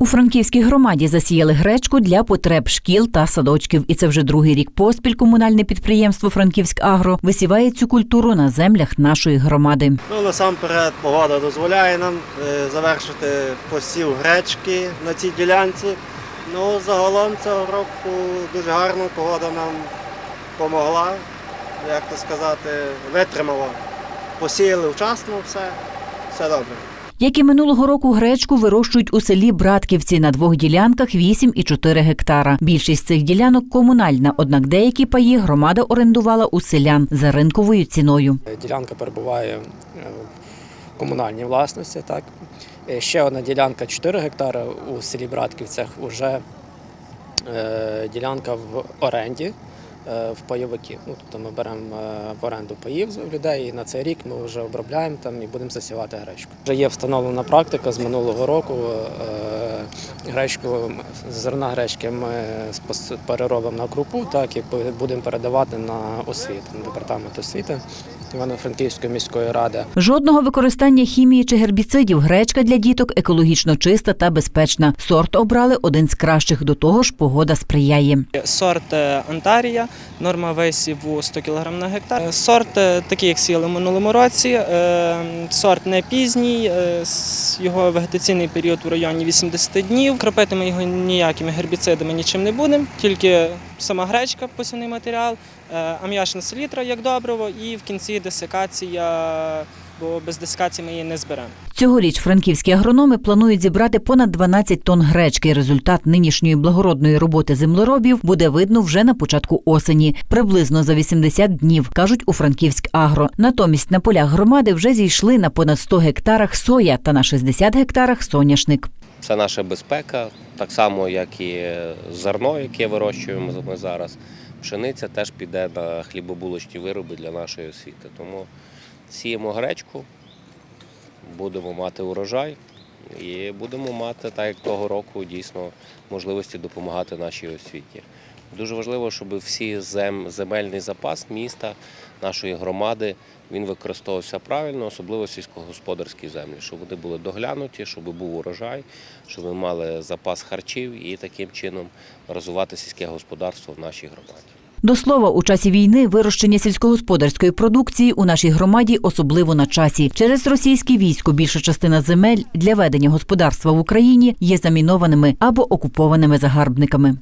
У франківській громаді засіяли гречку для потреб шкіл та садочків. І це вже другий рік поспіль комунальне підприємство Франківськ Агро висіває цю культуру на землях нашої громади. Ну, насамперед, погода дозволяє нам е, завершити посів гречки на цій ділянці. Ну, загалом цього року дуже гарно погода нам допомогла, як то сказати, витримала. Посіяли вчасно все, все добре. Як і минулого року, гречку вирощують у селі Братківці на двох ділянках 8,4 гектара. Більшість цих ділянок комунальна, однак деякі паї громада орендувала у селян за ринковою ціною. Ділянка перебуває е, в комунальній власності. Так. Е, Ще одна ділянка 4 гектари у селі Братківцях, вже е, ділянка в оренді в пайовиків. Ну, тобто ми беремо е, в оренду паїв з людей і на цей рік ми вже обробляємо там і будемо засівати гречку. Вже є встановлена практика з минулого року. е, Гречку, зерна гречки ми переробимо на крупу, так і будемо передавати на освіту, на департамент освіти Івано-Франківської міської ради. Жодного використання хімії чи гербіцидів. Гречка для діток екологічно чиста та безпечна. Сорт обрали один з кращих. До того ж, погода сприяє. Сорт е, Антарія, норма висіву 100 кг на гектар. Е, Сорт е, такий, як сіяли в минулому році. Сорт не пізній, його вегетаційний період в районі 80 днів. Кропити ми його ніякими гербіцидами нічим не будемо, тільки сама гречка, посівний матеріал, е, ам'ячна селітра як добриво, і в кінці десикація, бо без десикації ми її не зберемо. Цьогоріч франківські агрономи планують зібрати понад 12 тонн гречки. Результат нинішньої благородної роботи землеробів буде видно вже на початку осені, приблизно за 80 днів, кажуть у Франківськ Агро. Натомість на полях громади вже зійшли на понад 100 гектарах соя та на 60 гектарах соняшник. Це наша безпека, так само, як і зерно, яке вирощуємо ми зараз. Пшениця теж піде на хлібобулочні вироби для нашої освіти. Тому сіємо гречку, будемо мати урожай і будемо мати, так як того року, дійсно можливості допомагати нашій освіті. Дуже важливо, щоб всі зем, земельний запас міста, нашої громади, він використовувався правильно, особливо сільськогосподарські землі, щоб вони були доглянуті, щоб був урожай, щоб ми мали запас харчів і таким чином розвивати сільське господарство в нашій громаді. До слова, у часі війни вирощення сільськогосподарської продукції у нашій громаді особливо на часі. Через російське військо більша частина земель для ведення господарства в Україні є замінованими або окупованими загарбниками.